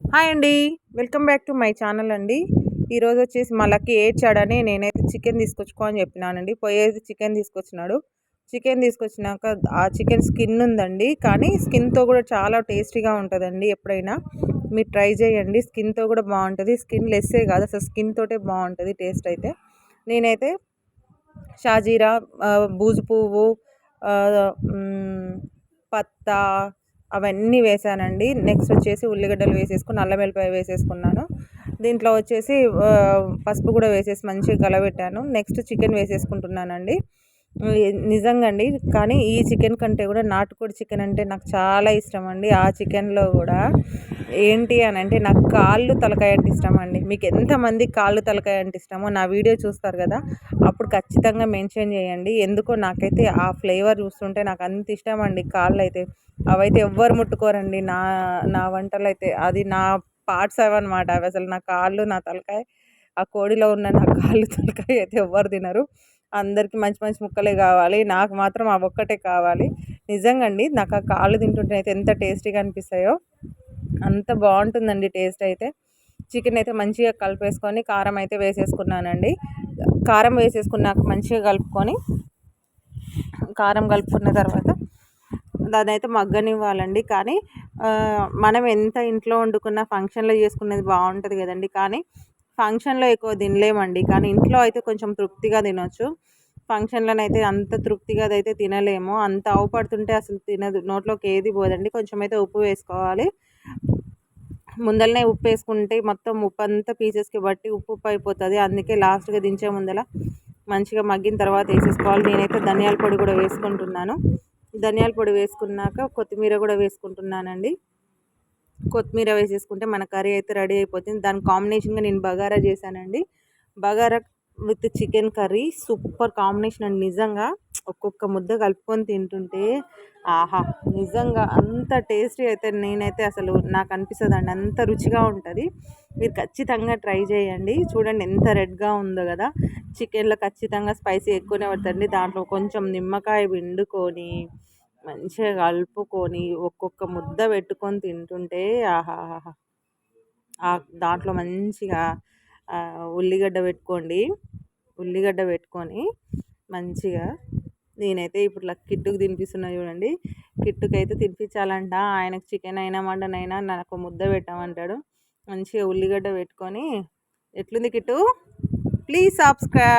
Hi అండి. Welcome back to my channel అండి. ఈరోజు వచ్చేసి మళ్ళీ ఏడ్చాడని నేనైతే చికెన్ తీసుకొచ్చుకో అని చెప్పినానండి. పోయేది చికెన్ తీసుకొచ్చినాడు. చికెన్ తీసుకొచ్చినాక ఆ చికెన్ స్కిన్ ఉందండి. కానీ స్కిన్తో కూడా చాలా టేస్టీగా ఉంటుందండి ఎప్పుడైనా. మీరు ట్రై చేయండి. స్కిన్తో కూడా బాగుంటుంది. స్కిన్ లెస్సే కాదు. అసలు స్కిన్ తోటే బాగుంటుంది టేస్ట్ అయితే. నేనైతే షాజీరా బూజు పువ్వు పత్తా అవన్నీ వేసానండి. నెక్స్ట్ వచ్చేసి ఉల్లిగడ్డలు వేసేసుకుని అల్లం వెల్లిపాయ వేసేసుకున్నాను. దీంట్లో వచ్చేసి పసుపు కూడా వేసేసి మంచిగా కలబెట్టాను. Next chicken వేసేసుకుంటున్నానండి. నిజంగా అండి కానీ ఈ చికెన్ కంటే కూడా నాటుకోడి చికెన్ అంటే నాకు చాలా ఇష్టం అండి ఆ చికెన్లో కూడా ఏంటి అని అంటే నాకు కాళ్ళు తలకాయ అంటే ఇష్టం అండి మీకు ఎంతమంది కాళ్ళు తలకాయ అంటే ఇష్టమో నా వీడియో చూస్తారు కదా అప్పుడు ఖచ్చితంగా మెన్షన్ చేయండి. ఎందుకో నాకైతే ఆ ఫ్లేవర్ చూస్తుంటే నాకు అంత ఇష్టం అండి కాళ్ళు అయితే అవైతే ఎవ్వరు ముట్టుకోరండి. నా నా వంటలు అయితే అది నా పార్ట్స్ అవన్నమాట. అవి అసలు నా కాళ్ళు నా తలకాయ ఆ కోడిలో ఉన్న నా కాళ్ళు తలకాయ అయితే ఎవ్వరు తినరు. అందరికీ మంచి మంచి ముక్కలే కావాలి. నాకు మాత్రం ఆ ఒక్కటే కావాలి. నిజంగా అండి నాకు ఆ కాళ్ళు తింటుంటే అయితే ఎంత టేస్టీగా అనిపిస్తాయో. అంత బాగుంటుందండి టేస్ట్ అయితే. చికెన్ అయితే మంచిగా కలిపేసుకొని కారం అయితే వేసేసుకున్నానండి. కారం వేసేసుకున్నాక మంచిగా కలుపుకొని కారం కలుపుకున్న తర్వాత దాన్ని అయితే మగ్గనివ్వాలండి. కానీ మనం ఎంత ఇంట్లో వండుకున్న ఫంక్షన్లో చేసుకునేది బాగుంటుంది కదండి. కానీ ఫంక్షన్లో ఎక్కువ తినలేమండి. కానీ ఇంట్లో అయితే కొంచెం తృప్తిగా తినొచ్చు. ఫంక్షన్లను అయితే అంత తృప్తిగా అయితే తినలేము. అంత అవుపడుతుంటే అసలు తినదు. నోట్లోకి ఏది పోదండి. కొంచెం అయితే ఉప్పు వేసుకోవాలి. ముందరనే ఉప్పు వేసుకుంటే మొత్తం ఉప్పు అంతా పీసెస్కి బట్టి ఉప్పు ఉప్పు అయిపోతుంది. అందుకే లాస్ట్గా దించే ముందర మంచిగా మగ్గిన తర్వాత వేసేసుకోవాలి. నేనైతే ధనియాల పొడి కూడా వేసుకుంటున్నాను. ధనియాల పొడి వేసుకున్నాక కొత్తిమీర కూడా వేసుకుంటున్నానండి. కొత్తిమీర వేసేసుకుంటే మన కర్రీ అయితే రెడీ అయిపోతుంది. దాని కాంబినేషన్గా నేను బగారా చేశానండి. Bagara with chicken curry super combination. అండి నిజంగా ఒక్కొక్క ముద్ద కలుపుకొని తింటుంటే ఆహా! నిజంగా అంత టేస్టీ అయితే నేనైతే అసలు నాకు అనిపిస్తుంది అండి అంత రుచిగా ఉంటుంది. మీరు ఖచ్చితంగా ట్రై చేయండి. చూడండి ఎంత రెడ్గా ఉందో కదా! చికెన్లో ఖచ్చితంగా స్పైసీ ఎక్కువనే పడుతుంది. దాంట్లో కొంచెం నిమ్మకాయ పిండుకొని మంచిగా కలుపుకొని ఒక్కొక్క ముద్ద పెట్టుకొని తింటుంటే ఆహాహా దాంట్లో మంచిగా ఉల్లిగడ్డ పెట్టుకోండి. ఉల్లిగడ్డ పెట్టుకొని మంచిగా నేనైతే ఇప్పుడు కిట్టుకు తినిపిస్తున్నా చూడండి. కిట్టుకు అయితే తినిపించాలంట. ఆయనకు చికెన్ అయినా మటన్ అయినా నాకు ముద్ద పెట్టామంటాడు. మంచిగా ఉల్లిగడ్డ పెట్టుకొని ఎట్లుంది కిట్టు? Please subscribe